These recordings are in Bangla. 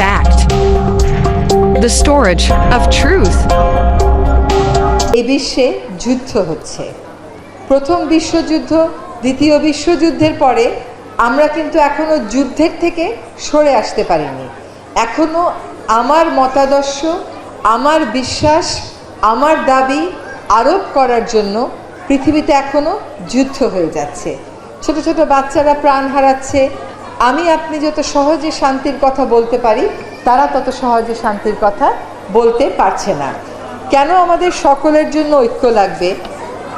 fact, the storage of truth. এই বিশ্বে যুদ্ধ হচ্ছে। প্রথম বিশ্বযুদ্ধ দ্বিতীয় বিশ্বযুদ্ধের পরে আমরা কিন্তু এখনও যুদ্ধের থেকে সরে আসতে পারিনি। এখনও আমার মতাদর্শ আমার বিশ্বাস আমার দাবি আরোপ করার জন্য পৃথিবীতে এখনও যুদ্ধ হয়ে যাচ্ছে। ছোট ছোট বাচ্চারা প্রাণ হারাচ্ছে আমি আপনি যত সহজে শান্তির কথা বলতে পারি, তারা তত সহজে শান্তির কথা বলতে পারছে না। কেন আমাদের সকলের জন্য ঐক্য লাগবে?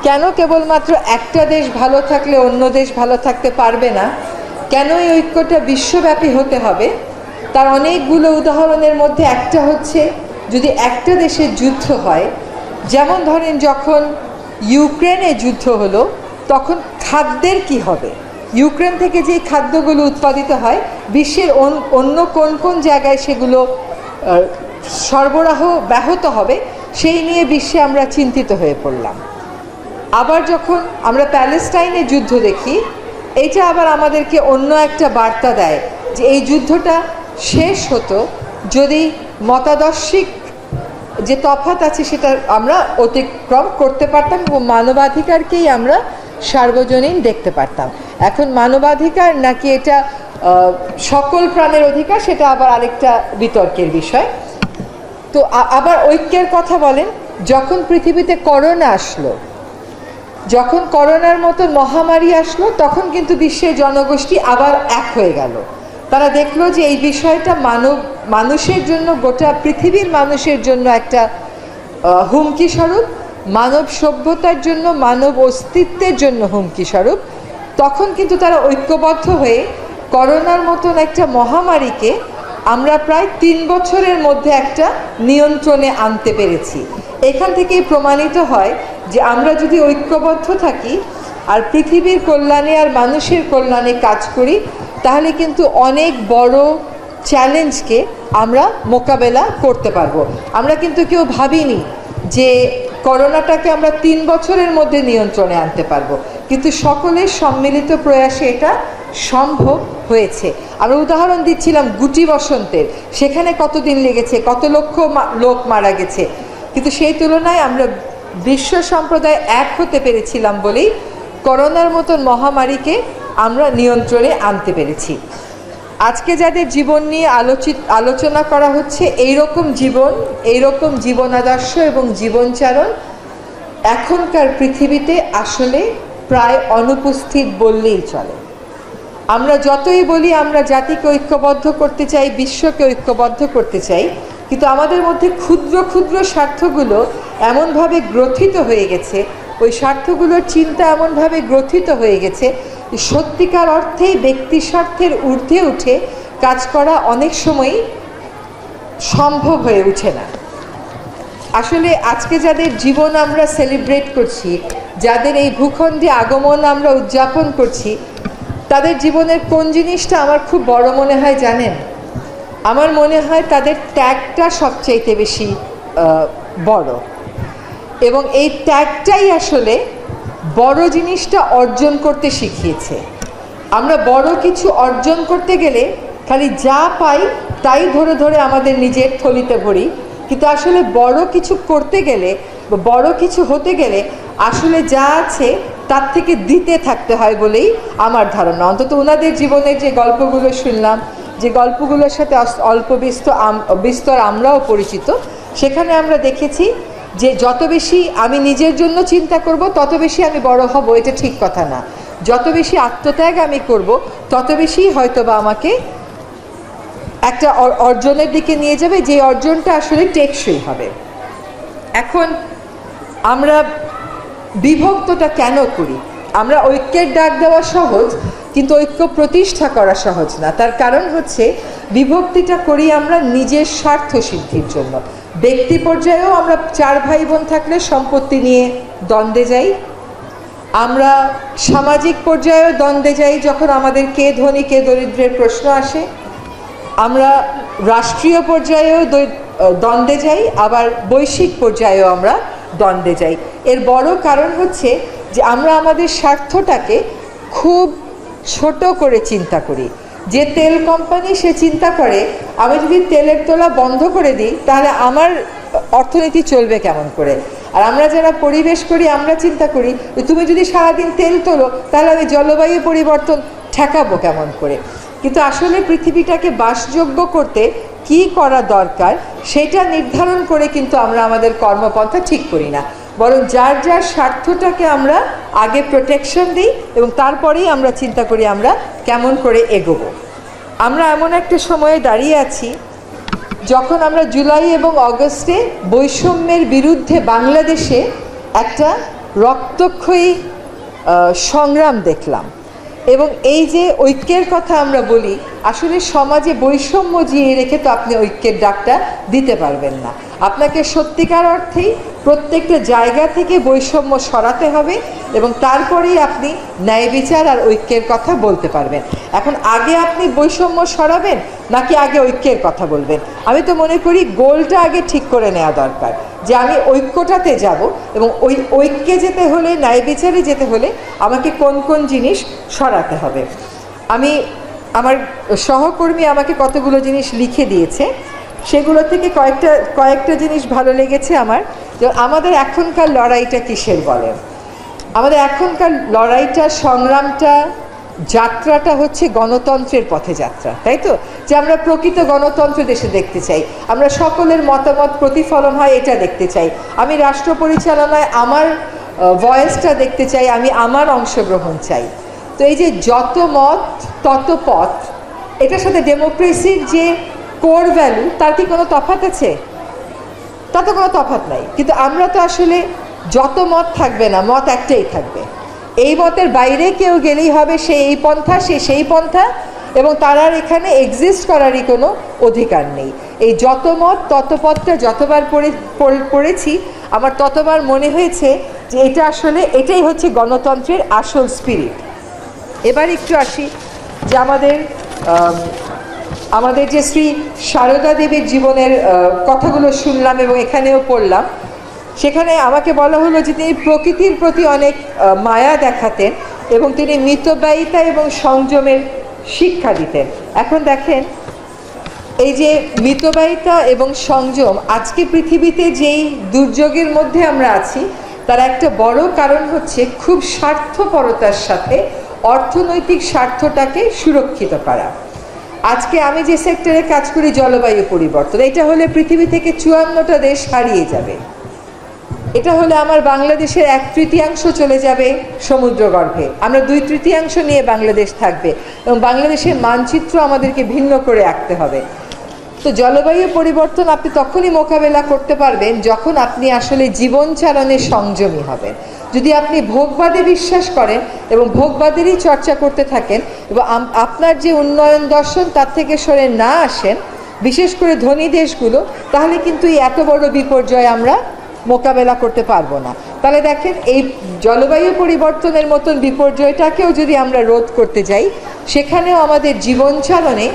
কেন কেবলমাত্র একটা দেশ ভালো থাকলে অন্য দেশ ভালো থাকতে পারবে না? কেন এই ঐক্যটা বিশ্বব্যাপী হতে হবে? তার অনেকগুলো উদাহরণের মধ্যে একটা হচ্ছে, যদি একটা দেশে যুদ্ধ হয়, যেমন ধরেন যখন ইউক্রেনে যুদ্ধ হলো, তখন খাদ্যের কি হবে? ইউক্রেন থেকে যে খাদ্যগুলো উৎপাদিত হয়, বিশ্বের অন- অন্য কোন কোন জায়গায় সেগুলো সরবরাহ ব্যাহত হবে, সেই নিয়ে বিশ্বে আমরা চিন্তিত হয়ে পড়লাম। আবার যখন আমরা প্যালেস্টাইনে যুদ্ধ দেখি, এটা আবার আমাদেরকে অন্য একটা বার্তা দেয় যে এই যুদ্ধটা শেষ হতো যদি মতাদর্শিক যে তফাত আছে সেটা আমরা অতিক্রম করতে পারতাম এবং মানবাধিকারকেই আমরা সার্বজনীন দেখতে পারতাম। এখন মানবাধিকার নাকি এটা সকল প্রাণের অধিকার, সেটা আবার আরেকটা বিতর্কের বিষয়। তো আবার ঐক্যের কথা বলেন, যখন পৃথিবীতে করোনা আসলো, যখন করোনার মতো মহামারী আসলো, তখন কিন্তু বিশ্বের জনগোষ্ঠী আবার এক হয়ে গেল। তারা দেখল যে এই বিষয়টা মানব, মানুষের জন্য, গোটা পৃথিবীর মানুষের জন্য একটা হুমকি স্বরূপ। মানব সভ্যতার জন্য, মানব অস্তিত্বের জন্য হুমকি স্বরূপ, তখন কিন্তু তারা ঐক্যবদ্ধ হয়ে করোনার মতন একটা মহামারীকে আমরা প্রায় তিন বছরের মধ্যে একটা নিয়ন্ত্রণে আনতে পেরেছি। এখান থেকেই প্রমাণিত হয় যে আমরা যদি ঐক্যবদ্ধ থাকি আর পৃথিবীর কল্যাণে আর মানুষের কল্যাণে কাজ করি, তাহলে কিন্তু অনেক বড় চ্যালেঞ্জকে আমরা মোকাবেলা করতে পারব। আমরা কিন্তু কেউ ভাবিনি যে করোনাটাকে আমরা তিন বছরের মধ্যে নিয়ন্ত্রণে আনতে পারব। কিন্তু সকলের সম্মিলিত প্রয়াসে এটা সম্ভব হয়েছে। আমরা উদাহরণ দিচ্ছিলাম গুটি বসন্তের। সেখানে কতদিন লেগেছে? কত লক্ষ লোক মারা গেছে? কিন্তু সেই তুলনায় আমরা বিশ্ব সম্প্রদায় এক হতে পেরেছিলাম বলেই করোনার মতন মহামারীকে আমরা নিয়ন্ত্রণে আনতে পেরেছি। আজকে যাদের জীবন নিয়ে আলোচিত আলোচনা করা হচ্ছে এই রকম জীবন এই রকম জীবন আদর্শ এবং জীবনচারণ এখনকার পৃথিবীতে আসলে প্রায় অনুপস্থিত বললেই চলে। আমরা যতই বলি, আমরা জাতিকে ঐক্যবদ্ধ করতে চাই, বিশ্বকে ঐক্যবদ্ধ করতে চাই, কিন্তু আমাদের মধ্যে ক্ষুদ্র ক্ষুদ্র স্বার্থগুলো এমনভাবে গ্রথিত হয়ে গেছে, ওই স্বার্থগুলোর চিন্তা এমনভাবে গ্রথিত হয়ে গেছে সত্যিকার অর্থেই ব্যক্তি স্বার্থের ঊর্ধ্বে উঠে কাজ করা অনেক সময়ই সম্ভব হয়ে উঠে না। আসলে আজকে যাদের জীবন আমরা সেলিব্রেট করছি, যাদের এই ভূখণ্ডে আগমন আমরা উদযাপন করছি, তাদের জীবনের কোন জিনিসটা আমার খুব বড় মনে হয় জানেন? আমার মনে হয় তাদের ত্যাগটা সবচাইতে বেশি বড়। এবং এই ত্যাগটাই আসলে বড় জিনিসটা অর্জন করতে শিখিয়েছে। আমরা বড় কিছু অর্জন করতে গেলে খালি যা পাই তাই ধরে ধরে আমাদের নিজের থলিতে ভরি। কিন্তু আসলে বড় কিছু করতে গেলে বড় কিছু হতে গেলে আসলে যা আছে তার থেকে দিতে থাকতে হয় বলেই আমার ধারণা। অন্তত ওনাদের জীবনের যে গল্পগুলো শুনলাম, যে গল্পগুলোর সাথে অল্প বিস্তর বিস্তর আমরাও পরিচিত, সেখানে আমরা দেখেছি যে যত বেশি আমি নিজের জন্য চিন্তা করব, তত বেশি আমি বড় হব, এটা ঠিক কথা না। যত বেশি আত্মত্যাগ আমি করব, তত বেশি হয়তো বা আমাকে একটা অর্জনের দিকে নিয়ে যাবে, যে অর্জনটা আসলে টেকসই হবে। এখন আমরা বিভক্তটা কেন করি? আমরা ঐক্যের ডাক দেওয়া সহজ, কিন্তু ঐক্য প্রতিষ্ঠা করা সহজ না। তার কারণ হচ্ছে, বিভক্তিটা করি আমরা নিজের স্বার্থ সিদ্ধির জন্য। ব্যক্তি পর্যায়েও আমরা চার ভাই বোন থাকলে সম্পত্তি নিয়ে দ্বন্দ্বে যাই। আমরা সামাজিক পর্যায়েও দ্বন্দ্বে যাই যখন আমাদের কে ধনী, কে দরিদ্রের প্রশ্ন আসে। আমরা রাষ্ট্রীয় পর্যায়েও দ্বন্দ্বে যাই, আবার বৈশ্বিক পর্যায়েও আমরা দ্বন্দ্বে যাই। এর বড় কারণ হচ্ছে যে আমরা আমাদের স্বার্থটাকে খুব ছোট করে চিন্তা করি। যে তেল কোম্পানি সে চিন্তা করে, আমি যদি তেলের তোলা বন্ধ করে দিই, তাহলে আমার অর্থনীতি চলবে কেমন করে? আর আমরা যারা পরিবেশ করি, আমরা চিন্তা করি যে তুমি যদি সারাদিন তেল তোলো, তাহলে আমি জলবায়ু পরিবর্তন ঠেকাবো কেমন করে? কিন্তু আসলে পৃথিবীটাকে বাসযোগ্য করতে কি করা দরকার, সেটা নির্ধারণ করে কিন্তু আমরা আমাদের কর্মপন্থা ঠিক করি না। বরং যার যার স্বার্থটাকে আমরা আগে প্রোটেকশন দিই এবং তারপরেই আমরা চিন্তা করি আমরা কেমন করে এগোবো। আমরা এমন একটা সময়ে দাঁড়িয়ে আছি, যখন আমরা জুলাই এবং অগস্টে বৈষম্যের বিরুদ্ধে বাংলাদেশে একটা রক্তক্ষয়ী সংগ্রাম দেখলাম। এবং এই যে ঐক্যের কথা আমরা বলি, আসলে সমাজে বৈষম্য জিয়ে রেখে তো আপনি ঐক্যের ডাকটা দিতে পারবেন না। আপনাকে সত্যিকার অর্থেই প্রত্যেকটা জায়গা থেকে বৈষম্য সরাতে হবে এবং তারপরেই আপনি ন্যায় বিচার আর ঐক্যের কথা বলতে পারবেন। এখন আগে আপনি বৈষম্য সরাবেন নাকি আগে ঐক্যের কথা বলবেন? আমি তো মনে করি গোলটা আগে ঠিক করে নেওয়া দরকার। যে আমি ঐক্যটাতে যাব এবং ওই ঐক্যে যেতে হলে, ন্যায় বিচারে যেতে হলে আমাকে কোন কোন জিনিস সরাতে হবে। আমি, আমার সহকর্মী আমাকে কতগুলো জিনিস লিখে দিয়েছে। সেগুলো থেকে কয়েকটা কয়েকটা জিনিস ভালো লেগেছে আমার। যে আমাদের এখনকার লড়াইটা কিসের বলে আমাদের এখনকার লড়াইটা, সংগ্রামটা যাত্রাটা হচ্ছে গণতন্ত্রের পথে যাত্রা, তাই তো? যে আমরা প্রকৃত গণতন্ত্র দেশে দেখতে চাই, আমরা সকলের মতামত প্রতিফলন হয় এটা দেখতে চাই। আমি রাষ্ট্র পরিচালনায় আমার ভয়েসটা দেখতে চাই, আমি আমার অংশগ্রহণ চাই। তো এই যে যত মত, তত পথ, এটার সাথে ডেমোক্রেসির যে কোর ভ্যালু তার কি কোনো তফাৎ আছে? তাতে কোনো তফাৎ নাই। কিন্তু আমরা তো আসলে যত মত থাকবে না, মত একটাই থাকবে। এই মতের বাইরে কেউ গেলেই হবে সে এই পন্থা, সে সেই পন্থা এবং তার আর এখানে এক্সিস্ট করারই কোনো অধিকার নেই। এই যত মত, তত পথটা যতবার পড়ে- পড়েছি, আমার ততবার মনে হয়েছে যে এটা আসলে, এটাই হচ্ছে গণতন্ত্রের আসল স্পিরিট এবার একটু আসি যে আমাদের আমাদের যে শ্রী সারদা দেবীর জীবনের কথাগুলো শুনলাম এবং এখানেও পড়লাম। সেখানে আমাকে বলা হলো যে তিনি প্রকৃতির প্রতি অনেক মায়া দেখাতেন এবং তিনি মিতব্যয়িতা এবং সংযমের শিক্ষা দিতেন। এখন দেখেন, এই যে মিতব্যয়িতা এবং সংযম, আজকে পৃথিবীতে যেই দুর্যোগের মধ্যে আমরা আছি, তার একটা বড় কারণ হচ্ছে খুব স্বার্থপরতার সাথে অর্থনৈতিক স্বার্থটাকে সুরক্ষিত করা। আজকে আমি যে সেক্টরে কাজ করি, জলবায়ু পরিবর্তন, এটা হলে পৃথিবী থেকে চুয়ান্নটা দেশ হারিয়ে যাবে। এটা হলে আমার বাংলাদেশের এক তৃতীয়াংশ চলে যাবে সমুদ্রগর্ভে। আমরা দুই তৃতীয়াংশ নিয়ে বাংলাদেশ থাকবে এবং বাংলাদেশের মানচিত্র আমাদেরকে ভিন্ন করে আঁকতে হবে। তো জলবায়ু পরিবর্তন আপনি তখনই মোকাবেলা করতে পারবেন যখন আপনি আসলে জীবন চালনে সংযমী হবেন। যদি আপনি ভোগবাদে বিশ্বাস করেন এবং ভোগবাদেরই চর্চা করতে থাকেন এবং আপনার যে উন্নয়ন দর্শন তার থেকে সরে না আসেন, বিশেষ করে ধনী দেশগুলো, তাহলে কিন্তু এই এত বড় বিপর্যয় আমরা মোকাবেলা করতে পারব না। তাহলে দেখেন, এই জলবায়ু পরিবর্তনের মতন বিপর্যয়টাকেও যদি আমরা রোধ করতে যাই, সেখানেও আমাদের জীবন চালনে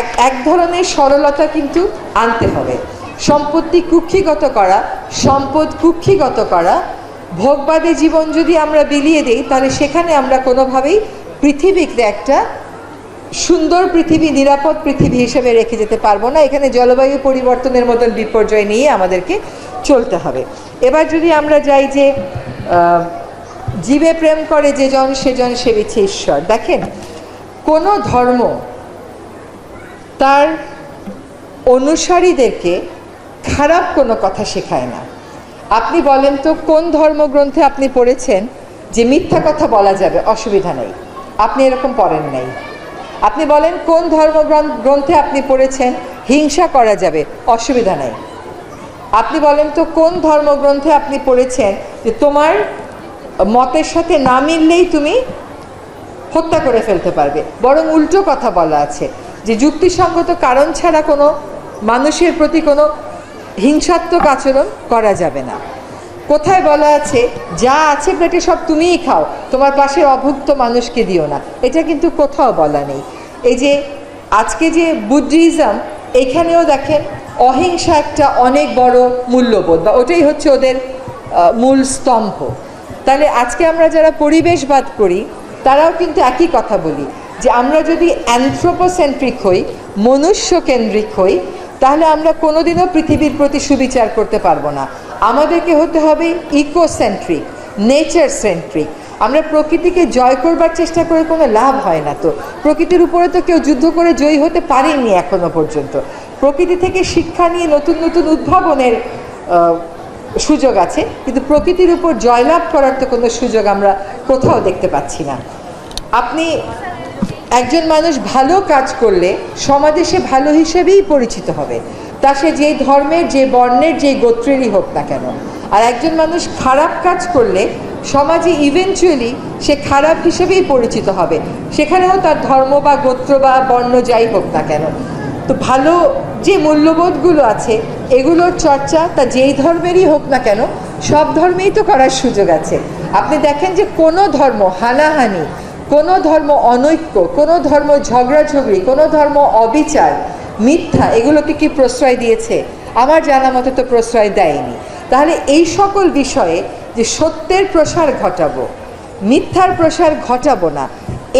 এক এক ধরনের সরলতা কিন্তু আনতে হবে। সম্পত্তি কুক্ষিগত করা, সম্পদ কুক্ষিগত করা, ভোগবাদী জীবন যদি আমরা বিলিয়ে দিই, তাহলে সেখানে আমরা কোনোভাবেই পৃথিবীকে একটা সুন্দর পৃথিবী, নিরাপদ পৃথিবী হিসেবে রেখে যেতে পারব না। এখানে জলবায়ু পরিবর্তনের মতন বিপর্যয় নিয়ে আমাদেরকে চলতে হবে। এবার যদি আমরা যাই যে জীবে প্রেম করে যে জন সেজন সেবিছে ঈশ্বর। দেখেন, কোনো ধর্ম তার অনুসারীদেরকে খারাপ কোনো কথা শেখায় না। আপনি বলেন তো, কোন ধর্মগ্রন্থে আপনি পড়েছেন যে মিথ্যা কথা বলা যাবে? অসুবিধা নেই। আপনি এরকম পড়েন নাই। আপনি বলেন, কোন ধর্মগ্রন্থ, গ্রন্থে আপনি পড়েছেন? হিংসা করা যাবে, অসুবিধা নাই। আপনি বলেন তো, কোন ধর্মগ্রন্থে আপনি পড়েছেন? যে তোমার মতের সাথে না মিললেই তুমি হত্যা করে ফেলতে পারবে। বরং উল্টো কথা বলা আছে, যে যুক্তিসঙ্গত কারণ ছাড়া কোনো মানুষের প্রতি কোনো হিংসাত্মক আচরণ করা যাবে না। কোথায় বলা আছে, যা আছে প্লেটে সব তুমিই খাও, তোমার পাশের অভুক্ত মানুষকে দিও না। এটা কিন্তু কোথাও বলা নেই। এই যে, আজকে যে বুদ্ধিজম, এখানেও দেখেন, অহিংসা একটা অনেক বড় মূল্যবোধ, বা ওটাই হচ্ছে ওদের মূল স্তম্ভ। তাহলে আজকে আমরা যারা পরিবেশবাদ করি, তারাও কিন্তু একই কথা বলি, যে আমরা যদি অ্যানথ্রোপোসেন্ট্রিক হই, মনুষ্যকেন্দ্রিক হই, তাহলে আমরা কোনোদিনও পৃথিবীর প্রতি সুবিচার করতে পারব না। আমাদেরকে হতে হবে ইকোসেন্ট্রিক নেচার সেন্ট্রিক আমরা প্রকৃতিকে জয় করবার চেষ্টা করে কোনো লাভ হয় না তো। প্রকৃতির উপরে তো কেউ যুদ্ধ করে জয়ী হতে পারেনি এখনও পর্যন্ত। প্রকৃতি থেকে শিক্ষা নিয়ে নতুন নতুন উদ্ভাবনের সুযোগ আছে। কিন্তু প্রকৃতির উপর জয়লাভ করার তো কোনো সুযোগ আমরা কোথাও দেখতে পাচ্ছি না। আপনি একজন মানুষ ভালো কাজ করলে সমাজে সে ভালো হিসেবেই পরিচিত হবে। তা সে যেই ধর্মের, যে বর্ণের যে গোত্রেরই হোক না কেন। আর একজন মানুষ খারাপ কাজ করলে সমাজে ইভেনচুয়ালি সে খারাপ হিসেবেই পরিচিত হবে। সেখানেও তার ধর্ম বা গোত্র বা বর্ণ যাই হোক না কেন। তো ভালো যে মূল্যবোধগুলো আছে, এগুলোর চর্চা তা যেই ধর্মেরই হোক না কেন, সব ধর্মেই তো করার সুযোগ আছে। আপনি দেখেন যে কোনো ধর্ম হানাহানি, কোনো ধর্ম অনৈক্য, কোনো ধর্ম ঝগড়াঝগড়ি, কোনো ধর্ম অবিচার মিথ্যা, এগুলোকে কি প্রশ্রয় দিয়েছে? আমার জানা মতো তো প্রশ্রয় দেয়নি। তাহলে এই সকল বিষয়ে যে সত্যের প্রসার ঘটাবো, মিথ্যার প্রসার ঘটাবো না,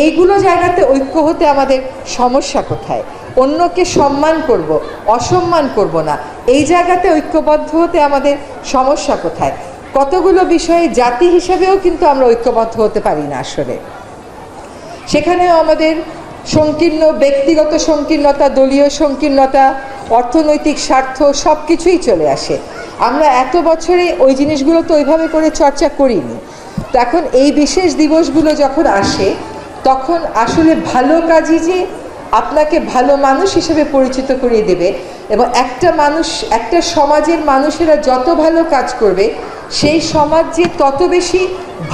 এইগুলো জায়গাতে ঐক্য হতে আমাদের সমস্যা কোথায়? অন্যকে সম্মান করব, অসম্মান করব না, এই জায়গাতে ঐক্যবদ্ধ হতে আমাদের সমস্যা কোথায়? কতগুলো বিষয়ে জাতি হিসেবেও কিন্তু আমরা ঐক্যবদ্ধ হতে পারি না আসলে। সেখানেও আমাদের সংকীর্ণ, ব্যক্তিগত সংকীর্ণতা, দলীয় সংকীর্ণতা, অর্থনৈতিক স্বার্থ সব কিছুই চলে আসে। আমরা এত বছরে ওই জিনিসগুলো তো ওইভাবে করে চর্চা করিনি। তো এখন এই বিশেষ দিবসগুলো যখন আসে, তখন আসলে ভালো কাজই যে আপনাকে ভালো মানুষ হিসেবে পরিচিত করিয়ে দেবে এবং একটা মানুষ, একটা সমাজের মানুষেরা যত ভালো কাজ করবে, সেই সমাজ যে তত বেশি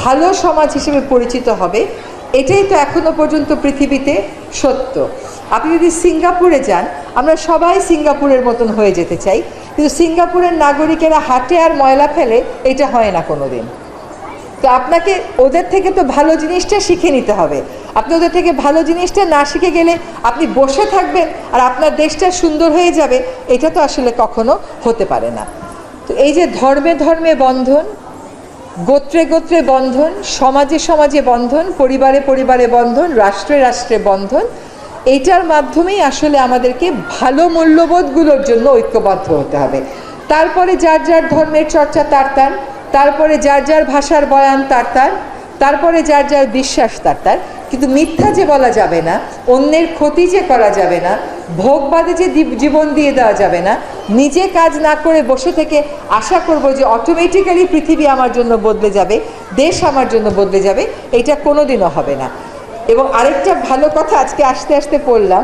ভালো সমাজ হিসেবে পরিচিত হবে এটাই তো এখনও পর্যন্ত পৃথিবীতে সত্য। আপনি যদি সিঙ্গাপুরে যান, আমরা সবাই সিঙ্গাপুরের মতন হয়ে যেতে চাই, কিন্তু সিঙ্গাপুরের নাগরিকেরা হাটে আর ময়লা ফেলে, এটা হয় না কোনো দিন তো আপনাকে ওদের থেকে তো ভালো জিনিসটা শিখে নিতে হবে। আপনি ওদের থেকে ভালো জিনিসটা না শিখে গেলে আপনি বসে থাকবেন আর আপনার দেশটা সুন্দর হয়ে যাবে, এটা তো আসলে কখনো হতে পারে না। তো এই যে ধর্মে ধর্মে বন্ধন গোত্রে গোত্রে বন্ধন, সমাজে সমাজে বন্ধন, পরিবারে পরিবারে বন্ধন, রাষ্ট্রে রাষ্ট্রে বন্ধন এটার মাধ্যমেই আসলে আমাদেরকে ভালো মূল্যবোধগুলোর জন্য ঐক্যবদ্ধ হতে হবে। তারপরে যার যার ধর্মের চর্চা তার তার, তারপরে যার যার ভাষার বয়ান তার তার, তারপরে যার যার বিশ্বাস তার তার কিন্তু মিথ্যা যে বলা যাবে না, অন্যের ক্ষতি যে করা যাবে না ভোগবাদে যে জীবন দিয়ে দেওয়া যাবে না, নিজে কাজ না করে বসে থেকে আশা করব যে অটোমেটিক্যালি পৃথিবী আমার জন্য বদলে যাবে, দেশ আমার জন্য বদলে যাবে, এটা কোনোদিনও হবে না। এবং আরেকটা ভালো কথা আজকে আসতে আসতে পড়লাম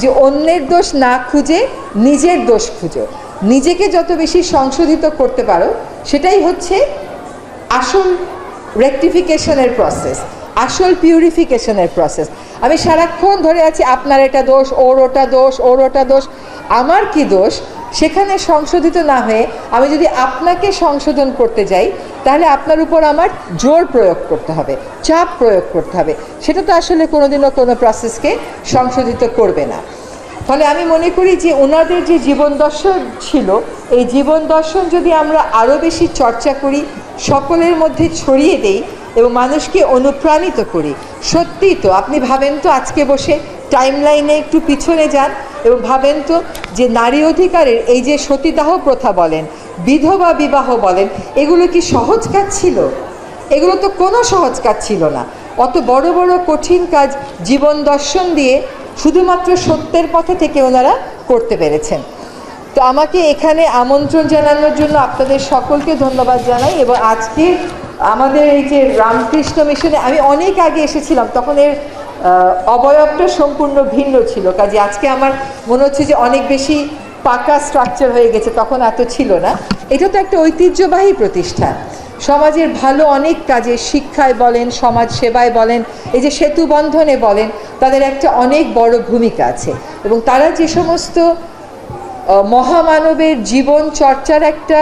যে অন্যের দোষ না খুঁজে নিজের দোষ খুঁজো। নিজেকে যত বেশি সংশোধিত করতে পারো, সেটাই হচ্ছে আসল রেকটিফিকেশনের প্রসেস আসল পিউরিফিকেশনের প্রসেস আমি সারাক্ষণ ধরে আছি, আপনার এটা দোষ, ওর ওটা দোষ, ওর ওটা দোষ। আমার কি দোষ? সেখানে সংশোধিত না হয়ে আমি যদি আপনাকে সংশোধন করতে যাই, তাহলে আপনার উপর আমার জোর প্রয়োগ করতে হবে, চাপ প্রয়োগ করতে হবে। সেটা তো আসলে কোনোদিনও কোনো প্রসেসকে সংশোধিত করবে না। ফলে আমি মনে করি যে ওনাদের যে জীবন দর্শন ছিল, এই জীবন দর্শন যদি আমরা আরও বেশি চর্চা করি, সকলের মধ্যে ছড়িয়ে দেই এবং মানুষকে অনুপ্রাণিত করি। সত্যিই তো, আপনি ভাবেন তো আজকে বসে টাইম লাইনে একটু পিছনে যান এবং ভাবেন তো যে নারী অধিকারের এই যে সতীদাহ প্রথা বলেন, বিধবা বিবাহ বলেন, এগুলো কি সহজ কাজ ছিল? এগুলো তো কোনো সহজ কাজ ছিল না। অত বড় বড় কঠিন কাজ জীবন দর্শন দিয়ে শুধুমাত্র সত্যের পথে থেকে ওনারা করতে পেরেছেন। তো আমাকে এখানে আমন্ত্রণ জানানোর জন্য আপনাদের সকলকে ধন্যবাদ জানাই এবং আজকে আমাদের এই যে রামকৃষ্ণ মিশনে, আমি অনেক আগে এসেছিলাম, তখন এর অবয়বটা সম্পূর্ণ ভিন্ন ছিল। কাজে আজকে আমার মনে হচ্ছে যে অনেক বেশি পাকা স্ট্রাকচার হয়ে গেছে, তখন এত ছিল না। এটা তো একটা ঐতিহ্যবাহী প্রতিষ্ঠান। সমাজের ভালো অনেক কাজে শিক্ষায় বলেন, সমাজ সেবায় বলেন, এই যে সেতু বন্ধনে বলেন, তাদের একটা অনেক বড় ভূমিকা আছে। এবং তারা যে সমস্ত মহামানবের জীবন চর্চার একটা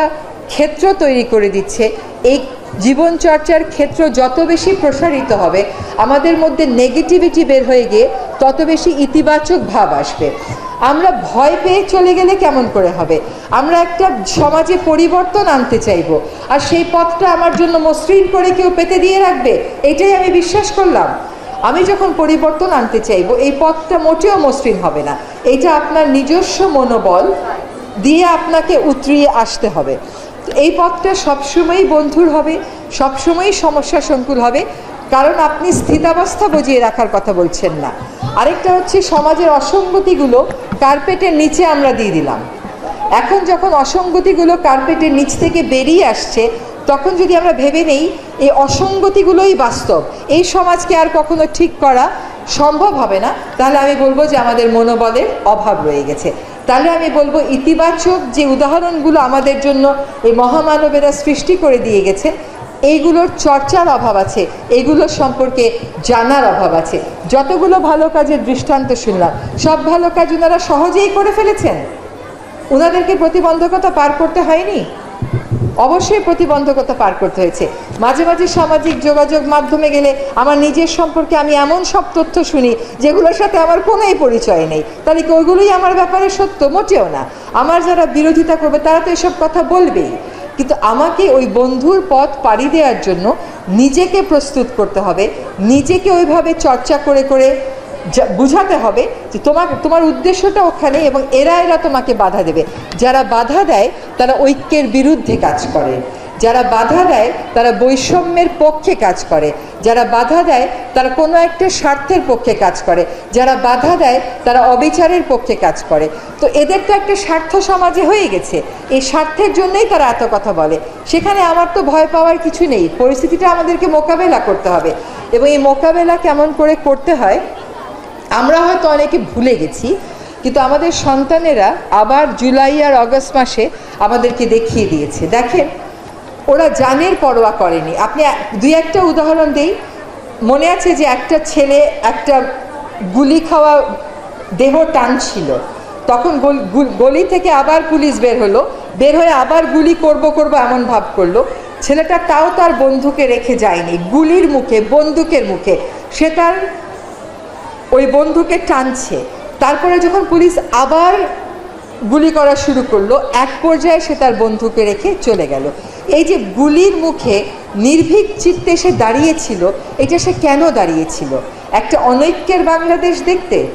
ক্ষেত্র তৈরি করে দিচ্ছে, এই জীবন চর্চার ক্ষেত্র যত বেশি প্রসারিত হবে, আমাদের মধ্যে নেগেটিভিটি বের হয়ে গিয়ে তত বেশি ইতিবাচক ভাব আসবে। আমরা ভয় পেয়ে চলে গেলে কেমন করে হবে? আমরা একটা সমাজে পরিবর্তন আনতে চাইব, আর সেই পথটা আমার জন্য মসৃণ করে কেউ পেতে দিয়ে রাখবে? এটাই আমি বিশ্বাস করলাম। আমি যখন পরিবর্তন আনতে চাইব, এই পথটা মোটেও মসৃণ হবে না। এটা আপনার নিজস্ব মনোবল দিয়ে আপনাকে উতরিয়ে আসতে হবে। এই পথটা সবসময়ই বন্ধুর হবে, সবসময়ই সমস্যা সংকুল হবে, কারণ আপনি স্থিতাবস্থা বজিয়ে রাখার কথা বলছেন না। আরেকটা হচ্ছে সমাজের অসঙ্গতিগুলো কার্পেটের নিচে আমরা দিয়ে দিলাম। এখন যখন অসঙ্গতিগুলো কার্পেটের নিচ থেকে বেরিয়ে আসছে, তখন যদি আমরা ভেবে নেই, এই অসঙ্গতিগুলোই বাস্তব। এই সমাজকে আর কখনো ঠিক করা সম্ভব হবে না, তাহলে আমি বলব যে আমাদের মনোবলের অভাব রয়ে গেছে। তাহলে আমি বলব ইতিবাচক যে উদাহরণগুলো আমাদের জন্য এই মহামানবেরা সৃষ্টি করে দিয়ে গেছে, এইগুলোর চর্চার অভাব আছে, এগুলো সম্পর্কে জানার অভাব আছে। যতগুলো ভালো কাজের দৃষ্টান্ত শুনলাম, সব ভালো কাজ ওনারা সহজেই করে ফেলেছেন? ওনাদেরকে প্রতিবন্ধকতা পার করতে হয়নি? অবশ্যই প্রতিবন্ধকতা পার করতে হয়েছে। মাঝে মাঝে সামাজিক যোগাযোগ মাধ্যমে গেলে আমার নিজের সম্পর্কে আমি এমন সব তথ্য শুনি যেগুলোর সাথে আমার কোনোই পরিচয় নেই। তাহলে কি ওইগুলোই আমার ব্যাপারে সত্য? মোটেও না। আমার যারা বিরোধিতা করবে তারা তো এসব কথা বলবেই। কিন্তু আমাকে ওই বন্ধুর পথ পাড়ি দেওয়ার জন্য নিজেকে প্রস্তুত করতে হবে, নিজেকে ওইভাবে চর্চা করে করে বুঝাতে হবে যে তোমার তোমার উদ্দেশ্যটা ওখানে এবং এরা এরা তোমাকে বাধা দেবে। যারা বাধা দেয়, তারা ঐক্যের বিরুদ্ধে কাজ করে। যারা বাধা দেয়, তারা বৈষম্যের পক্ষে কাজ করে। যারা বাধা দেয়, তারা কোনো একটা স্বার্থের পক্ষে কাজ করে। যারা বাধা দেয়, তারা অবিচারের পক্ষে কাজ করে। তো এদের তো একটা স্বার্থ সমাজে হয়ে গেছে। এই স্বার্থের জন্যই তারা এত কথা বলে। সেখানে আমার তো ভয় পাওয়ার কিছু নেই। পরিস্থিতিটা আমাদেরকে মোকাবেলা করতে হবে। এবং এই মোকাবেলা কেমন করে করতে হয় আমরা হয়তো অনেকে ভুলে গেছি, কিন্তু আমাদের সন্তানেরা আবার জুলাই আর অগস্ট মাসে আমাদেরকে দেখিয়ে দিয়েছে। দেখেন, ওরা জানের পরোয়া করেনি। আপনি দুই একটা উদাহরণ দেই। মনে আছে যে একটা ছেলে একটা গুলি খাওয়া দেহ টানছিল। তখন গলি থেকে আবার পুলিশ বের হলো। বের হয়ে আবার গুলি করব করব, এমন ভাব করল। ছেলেটা তাও তার বন্ধুকে রেখে যায়নি। গুলির মুখে, বন্দুকের মুখে। সে তার ওই বন্ধুকে টানছে। তারপরে যখন পুলিশ আবার গুলি করা শুরু করল, এক পর্যায়ে সে তার বন্ধুকে রেখে চলে গেল। এই যে গুলির মুখে নির্ভীক চিত্তে সে দাঁড়িয়েছিল, এটা সে কেন দাঁড়িয়েছিল? একটা অনৈক্যের বাংলাদেশ দেখতে?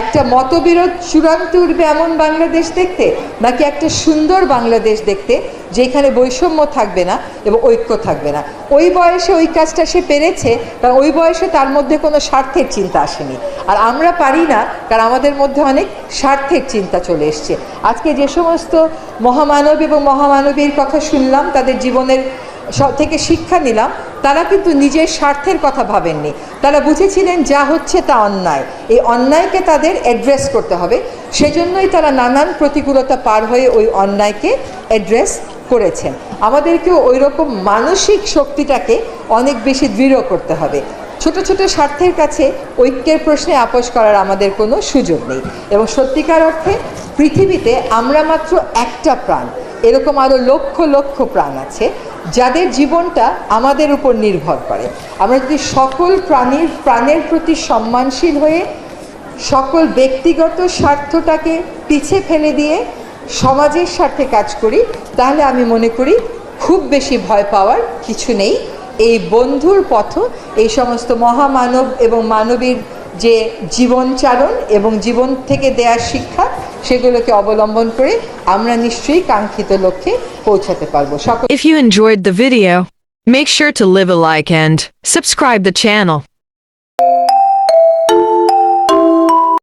একটা মতবিরোধ চূড়ান্ত উঠবে এমন বাংলাদেশ দেখতে, নাকি একটা সুন্দর বাংলাদেশ দেখতে, যেখানে বৈষম্য থাকবে না এবং ঐক্য থাকবে না? ওই বয়সে ওই কাজটা সে পেরেছে, কারণ ওই বয়সে তার মধ্যে কোনো স্বার্থের চিন্তা আসেনি। আর আমরা পারি না, কারণ আমাদের মধ্যে অনেক স্বার্থের চিন্তা চলে এসছে। আজকে যে সমস্ত মহামানব এবং মহামানবীর কথা শুনলাম, তাদের জীবনের থেকে শিক্ষা নিলাম তারা কিন্তু নিজের স্বার্থের কথা ভাবেননি। তারা বুঝেছিলেন যা হচ্ছে তা অন্যায়। এই অন্যায়কে তাদের অ্যাড্রেস করতে হবে। সেজন্যই তারা নানান প্রতিকূলতা পার হয়ে ওই অন্যায়কে অ্যাড্রেস করেছেন। আমাদেরকেও ওই রকম মানসিক শক্তিটাকে অনেক বেশি দৃঢ় করতে হবে। ছোট ছোট স্বার্থের কাছে ঐক্যের প্রশ্নে আপোষ করার আমাদের কোনো সুযোগ নেই। এবং সত্যিকার অর্থে পৃথিবীতে আমরা মাত্র একটা প্রাণ। এরকম আরও লক্ষ লক্ষ প্রাণ আছে যাদের জীবনটা আমাদের উপর নির্ভর করে। আমরা যদি সকল প্রাণীর, প্রাণের প্রতি সম্মানশীল হয়ে সকল ব্যক্তিগত স্বার্থটাকে পিছে ফেলে দিয়ে সমাজের স্বার্থে কাজ করি, তাহলে আমি মনে করি খুব বেশি ভয় পাওয়ার কিছু নেই। এই বন্ধুর পথ, এই সমস্ত মহামানব এবং মানবীর যে জীবনচারণ এবং জীবন থেকে দেওয়ার শিক্ষা সেগুলোকে অবলম্বন করে আমরা নিশ্চয়ই কাঙ্ক্ষিত লক্ষ্যে পৌঁছাতে পারবো সকল If you enjoyed the video, make sure to leave a like and subscribe the channel.